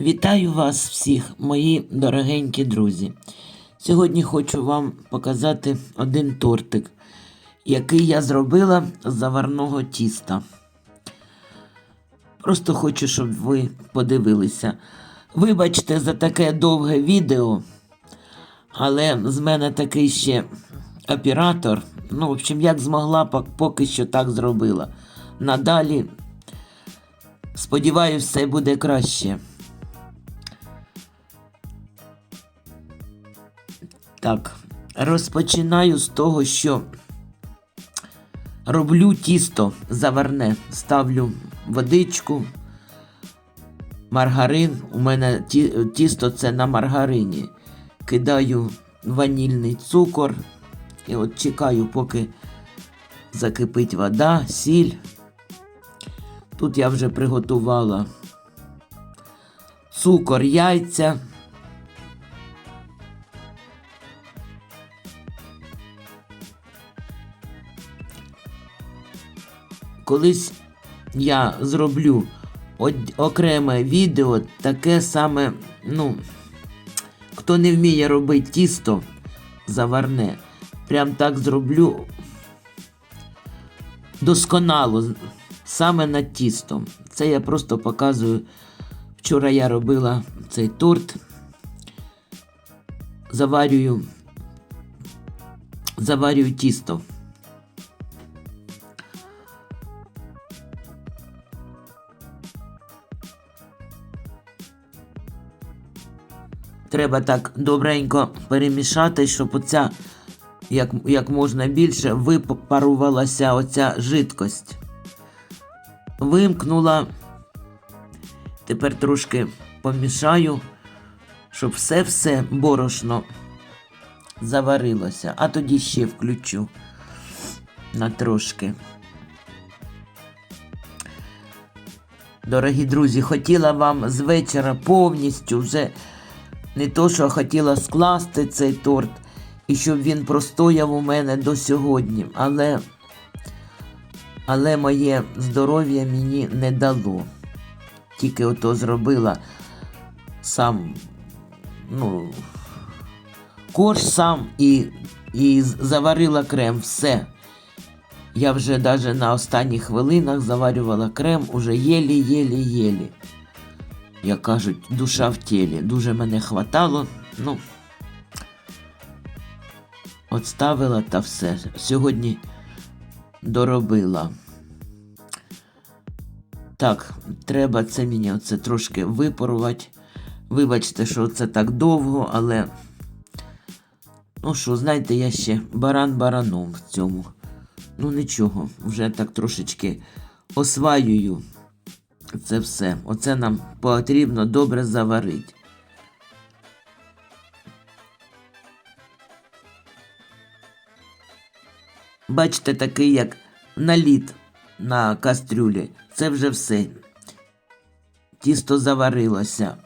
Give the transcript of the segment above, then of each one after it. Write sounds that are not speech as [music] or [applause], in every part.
Вітаю вас всіх, мої дорогенькі друзі. Сьогодні хочу вам показати один тортик, який я зробила з заварного тіста. Просто хочу, щоб ви подивилися. Вибачте за таке довге відео, але з мене такий ще оператор. Ну, в общем, як змогла, поки що так зробила. Надалі, сподіваюся, все буде краще. Так, розпочинаю з того, що роблю тісто заварне. Ставлю водичку, маргарин. У мене ті, тісто це на маргарині. Кидаю ванільний цукор і от чекаю, поки закипить вода, сіль. Тут я вже приготувала цукор, яйця. Колись я зроблю окреме відео, таке саме, ну, хто не вміє робити тісто заварне, прям так зроблю досконало, саме над тістом. Це я просто показую. Вчора я робила цей торт, заварюю, заварюю тісто. Треба так добренько перемішати, щоб оця як, як можна більше випарувалася оця жидкость. Вимкнула. Тепер трошки помішаю, щоб все-все борошно заварилося. А тоді ще включу на трошки. Дорогі друзі, хотіла вам з вечора повністю вже не то, що хотіла скласти цей торт, і щоб він простояв у мене до сьогодні, але, але моє здоров'я мені не дало. Тільки ото зробила сам, ну, корж сам і, і заварила крем, все. Я вже навіть на останніх хвилинах заварювала крем, уже єлі-єлі-єлі як кажуть, душа в тілі. Дуже мене хватало. Ну, от ставила та все. Сьогодні доробила. Так, треба це мені оце трошки випарувати. Вибачте, що це так довго, але. Ну що, знаєте, я ще баран бараном в цьому. Ну нічого, вже так трошечки осваюю. Це все. Оце нам потрібно добре заварити. Бачите, такий як наліт на кастрюлі. Це вже все. Тісто заварилося.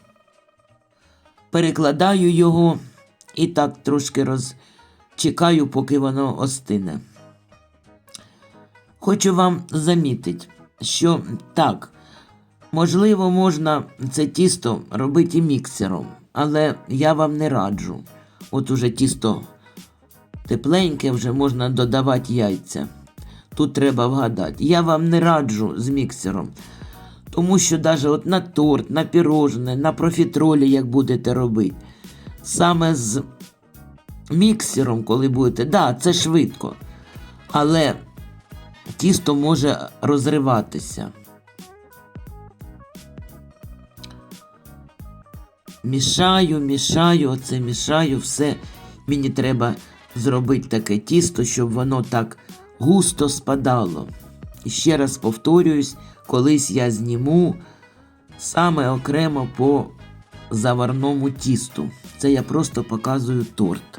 Перекладаю його і так трошки розчекаю, поки воно остине. Хочу вам замітити, що так, можливо, можна це тісто робити міксером, але я вам не раджу. От уже тісто тепленьке, вже можна додавати яйця. Тут треба вгадати. Я вам не раджу з міксером. Тому що навіть от на торт, на пірожне, на профітролі, як будете робити, саме з міксером, коли будете, да, це швидко. Але тісто може розриватися. Мішаю, мішаю, оце мішаю, все. Мені треба зробити таке тісто, щоб воно так густо спадало. І ще раз повторююсь, колись я зніму саме окремо по заварному тісту. Це я просто показую торт.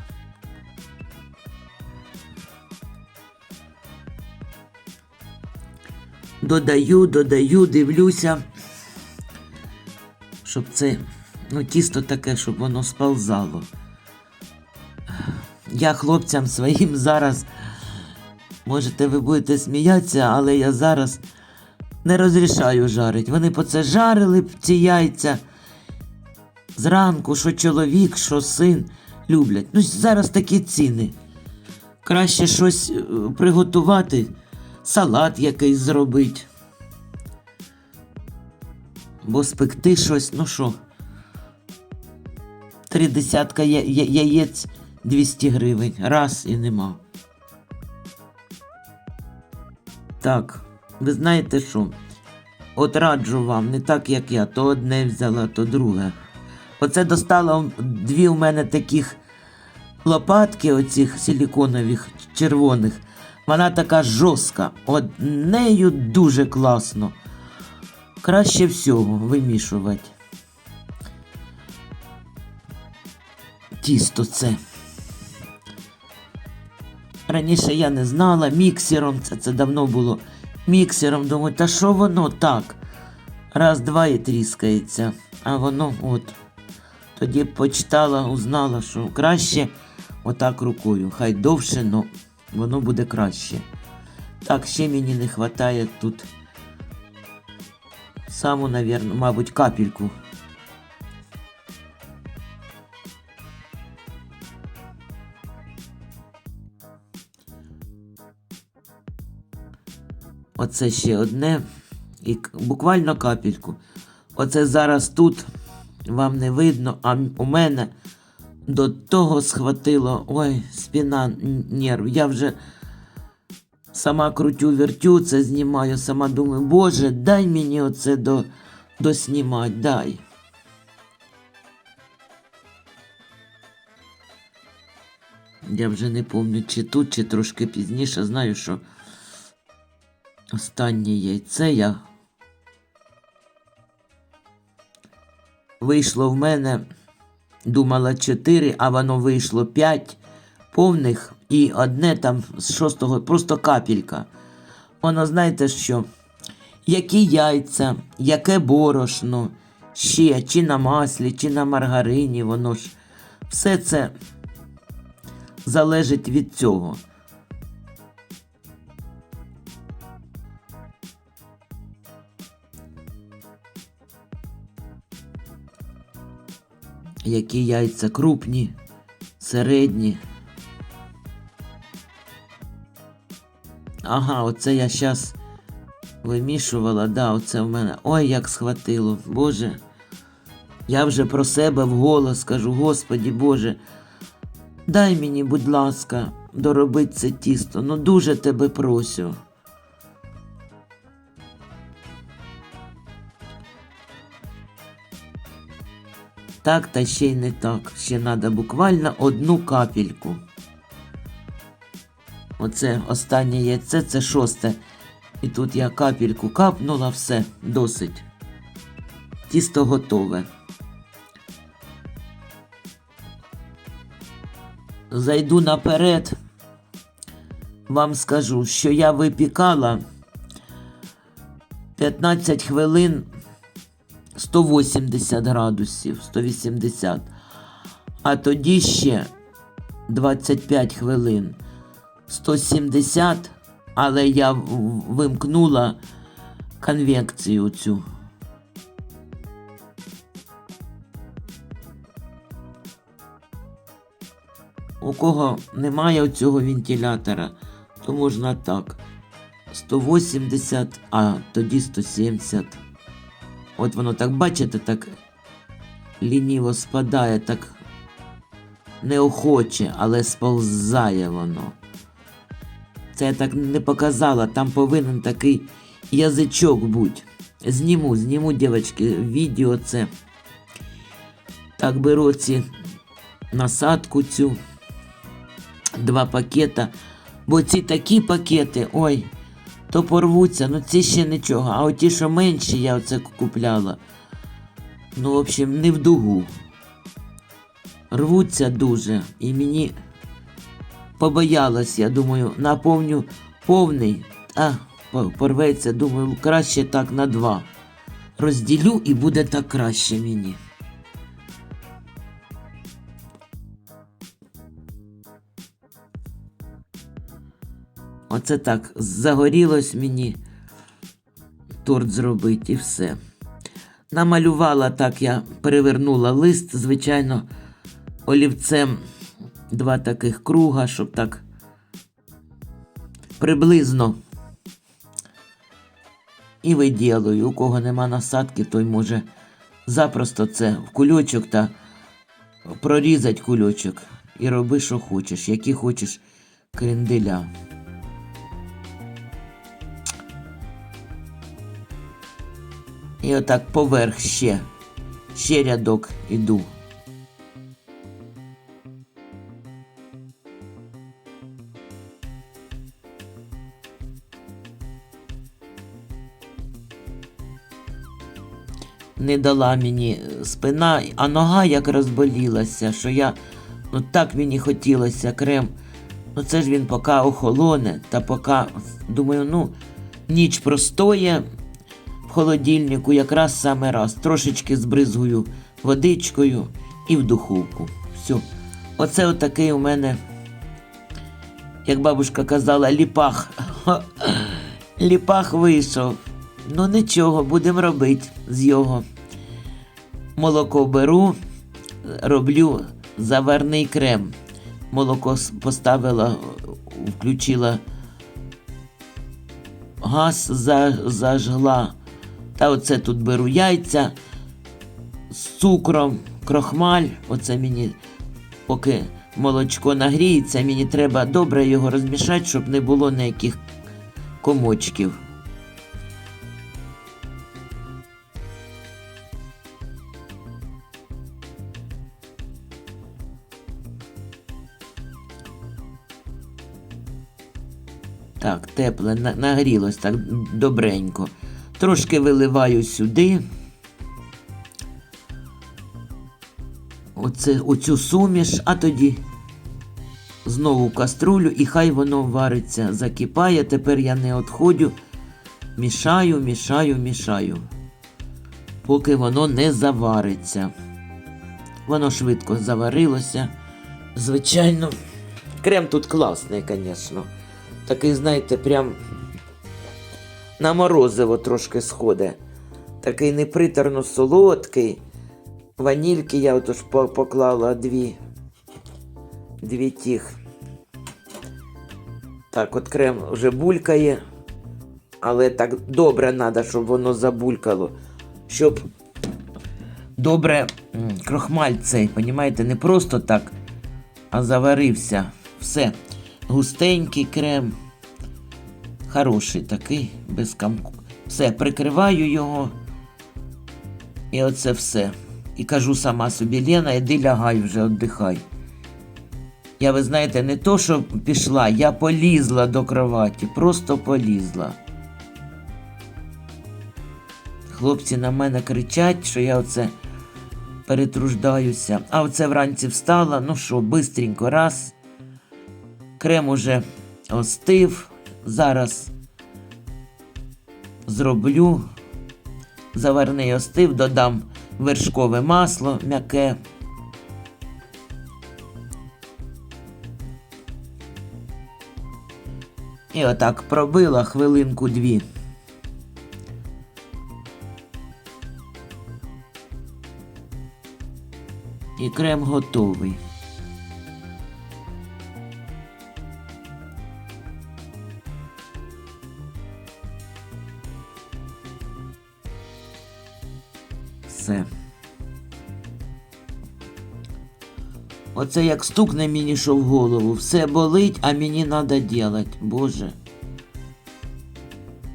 Додаю, додаю, дивлюся, щоб це ну, тісто таке, щоб воно сползало. Я хлопцям своїм зараз, можете ви будете сміятися, але я зараз не розрішаю жарити. Вони по це жарили б ці яйця зранку, що чоловік, що син люблять. Ну, зараз такі ціни. Краще щось е, приготувати, салат якийсь зробити. Бо спекти щось, ну що, три десятка я- я- яєць 200 гривень. Раз і нема. Так, ви знаєте що? От раджу вам, не так як я, то одне взяла, то друге. Оце достала дві у мене таких лопатки, оцих силіконових червоних. Вона така жорстка. От нею дуже класно. Краще всього вимішувати. Тісто це. Раніше я не знала, міксером, це, це давно було. Міксером думаю, та що воно так? Раз, два і тріскається. А воно от. Тоді почитала, узнала, що краще отак рукою. Хай довше, но воно буде краще. Так, ще мені не вистачає тут. Саму, навірно, мабуть, капельку. Оце ще одне. І буквально капельку. Оце зараз тут вам не видно, а у мене до того схватило. Ой, спина, н- нерв. Я вже сама крутю, вертю, це знімаю, сама думаю, Боже, дай мені оце до, доснімати, дай. Я вже не пам'ятаю, чи тут, чи трошки пізніше. Знаю, що останнє яйце я. Вийшло в мене, думала 4, а воно вийшло 5 повних і одне там з шостого, просто капелька. Воно, знаєте що? Які яйця, яке борошно, ще, чи на маслі, чи на маргарині, воно ж все це залежить від цього. Які яйця крупні, середні. Ага, оце я зараз вимішувала, да, оце в мене. Ой, як схватило, Боже. Я вже про себе вголос кажу, Господі Боже, дай мені, будь ласка, доробити це тісто. Ну дуже тебе просю. Так, та ще й не так. Ще треба буквально одну капельку. Оце останнє яйце, це шосте. І тут я капельку капнула, все, досить. Тісто готове. Зайду наперед. Вам скажу, що я випікала 15 хвилин 180 градусів, 180. А тоді ще 25 хвилин 170, але я вимкнула конвекцію цю. У кого немає цього вентилятора, то можна так. 180, а тоді 170. От воно так, бачите, так лініво спадає, так неохоче, але сползає воно. Це я так не показала, там повинен такий язичок бути. Зніму, зніму, дівчатки, відео це. Так беру ці насадку цю, два пакета. Бо ці такі пакети, ой, то порвуться, ну ці ще нічого. А оті, що менші, я оце купляла. Ну, в общем, не в дугу. Рвуться дуже. І мені побоялась, я думаю, наповню повний, а порветься, думаю, краще так на два. Розділю і буде так краще мені. Оце так загорілось мені торт зробити і все. Намалювала так, я перевернула лист, звичайно, олівцем два таких круга, щоб так приблизно і виділую. У кого нема насадки, той може запросто це в кульочок та прорізати кульочок і роби, що хочеш, які хочеш кренделя. І отак поверх ще, ще рядок іду. Не дала мені спина, а нога як розболілася, що я ну так мені хотілося крем. Ну це ж він поки охолоне, та поки думаю, ну ніч простоє холодильнику, якраз саме раз. Трошечки збризгую водичкою і в духовку. Все. Оце отакий у мене, як бабушка казала, ліпах. [laughs] Ліпах вийшов. Ну нічого, будемо робити з його. Молоко беру, роблю заварний крем. Молоко поставила, включила газ, за, зажгла. Та оце тут беру яйця з цукром, крохмаль. Оце мені, поки молочко нагріється, мені треба добре його розмішати, щоб не було ніяких комочків. Так, тепле, на- нагрілось так добренько. Трошки виливаю сюди. Оце, оцю суміш, а тоді знову каструлю і хай воно вариться, закипає. Тепер я не відходю, мішаю, мішаю, мішаю, поки воно не завариться. Воно швидко заварилося. Звичайно, крем тут класний, звісно. Такий, знаєте, прям на морозиво трошки сходить. Такий неприторно солодкий. Ванільки я отож поклала дві. Дві тих. Так, от крем вже булькає. Але так добре треба, щоб воно забулькало. Щоб добре крохмаль цей, понімаєте, не просто так, а заварився. Все. Густенький крем. Хороший такий, без камку. Все, прикриваю його. І оце все. І кажу сама собі, Лена, іди лягай вже, віддихай. Я, ви знаєте, не то, що пішла, я полізла до кроваті, просто полізла. Хлопці на мене кричать, що я оце перетруждаюся. А оце вранці встала, ну що, бистренько, раз. Крем уже остив. Зараз зроблю. Заварний остив, додам вершкове масло м'яке. І отак пробила хвилинку дві. І крем готовий. Оце як стукне мені що в голову. Все болить, а мені треба делать. Боже.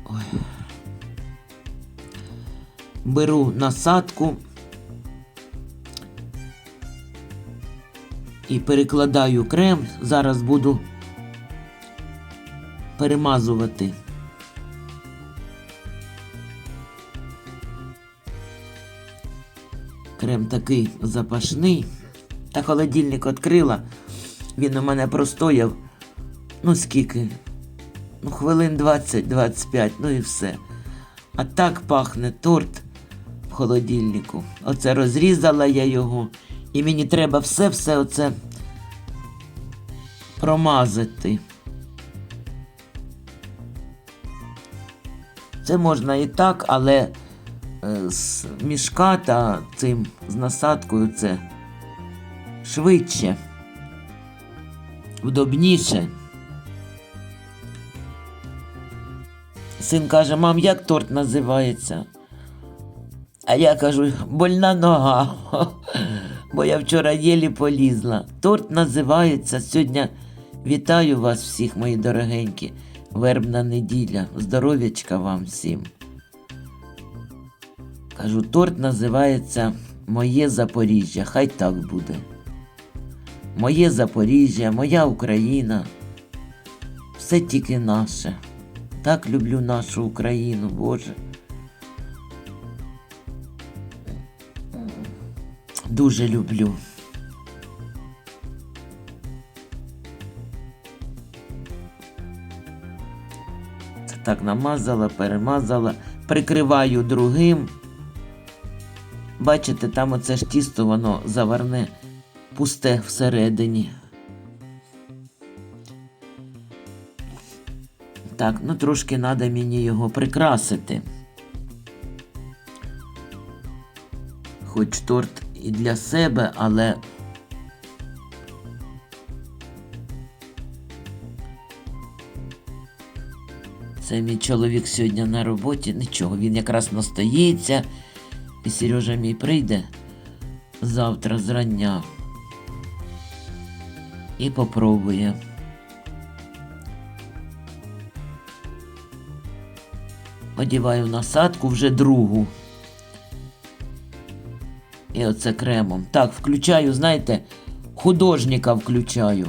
Ой. Беру насадку і перекладаю крем. Зараз буду перемазувати. Крем такий запашний. Та холодильник відкрила. Він у мене простояв. Ну скільки? Ну, хвилин 20-25, ну і все. А так пахне торт в холодильнику. Оце розрізала я його. І мені треба все-все оце промазати. Це можна і так, але е, з мішка та цим з насадкою це швидше, вдобніше. Син каже, мам, як торт називається? А я кажу, больна нога. [laughs] Бо я вчора єлі полізла. Торт називається сьогодні. Вітаю вас всіх, мої дорогенькі. Вербна неділя. Здоров'ячка вам всім. Кажу, торт називається Моє Запоріжжя. Хай так буде. Моє Запоріжжя, моя Україна. Все тільки наше. Так люблю нашу Україну, Боже. Дуже люблю. Так намазала, перемазала, прикриваю другим. Бачите, там оце ж тісто, воно заварне, пусте всередині. Так, ну трошки треба мені його прикрасити. Хоч торт і для себе, але це мій чоловік сьогодні на роботі. Нічого, він якраз настоїться, і Сережа мій прийде завтра зрання і попробує. Одіваю насадку вже другу. І оце кремом. Так, включаю, знаєте, художника включаю.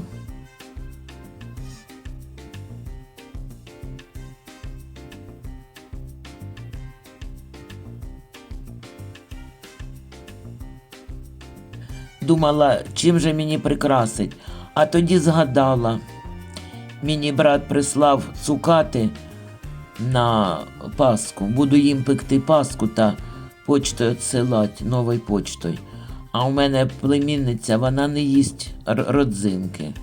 Думала, чим же мені прикрасить, а тоді згадала. Мені брат прислав цукати на Пасху. Буду їм пекти Пасху та почтою відсилати новою почтою. А у мене племінниця, вона не їсть родзинки.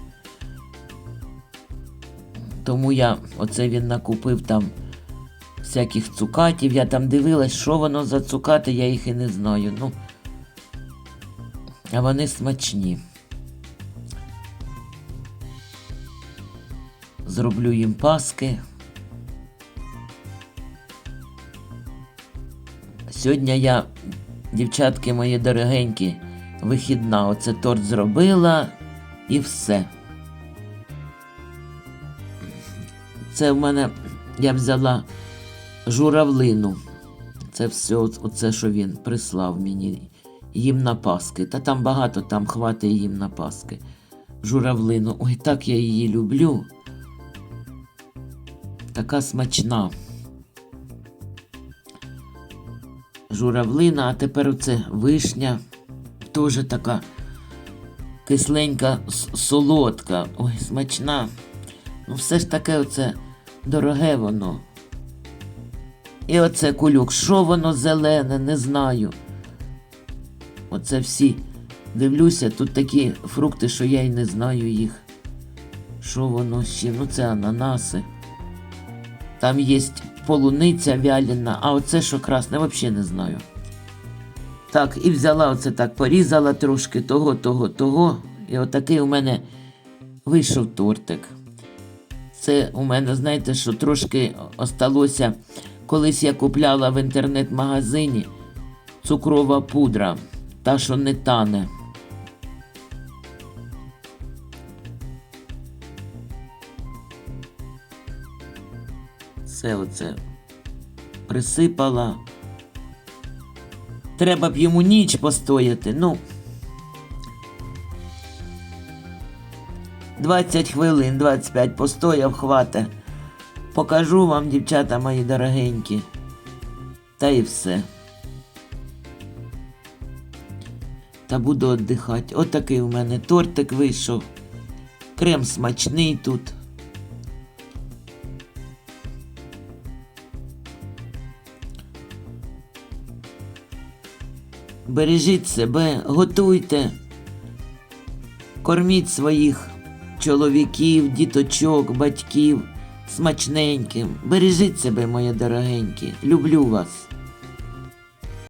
Тому я оце він накупив там всяких цукатів. Я там дивилась, що воно за цукати, я їх і не знаю. Ну, а вони смачні. Зроблю їм паски. Сьогодні я, дівчатки мої дорогенькі, вихідна. Оце торт зробила і все. Це в мене я взяла журавлину. Це все, оце, що він прислав мені їм на Паски. Та там багато, там хватить їм на Паски. Журавлину. Ой, так я її люблю. Така смачна. журавлина, а тепер оце вишня. Теж така кисленька, солодка. Ой, смачна. Ну, все ж таке оце дороге воно. І оце кулюк. Що воно зелене, не знаю. Оце всі. Дивлюся, тут такі фрукти, що я й не знаю їх. Що воно ще? Ну це ананаси. Там є полуниця вялена, а оце що красне, взагалі не знаю. Так, і взяла оце так, порізала трошки того, того, того. І отакий у мене вийшов тортик. Це у мене, знаєте, що трошки осталося. Колись я купляла в інтернет-магазині цукрова пудра, та, що не тане. Все оце присипала. Треба б йому ніч постояти. Ну. 20 хвилин, 25 постояв, хвата. Покажу вам, дівчата мої дорогенькі. Та і все. Та буду віддихати. Отакий у мене тортик вийшов. Крем смачний тут. Бережіть себе, готуйте, корміть своїх чоловіків, діточок, батьків смачненьким. Бережіть себе, мої дорогенькі. Люблю вас.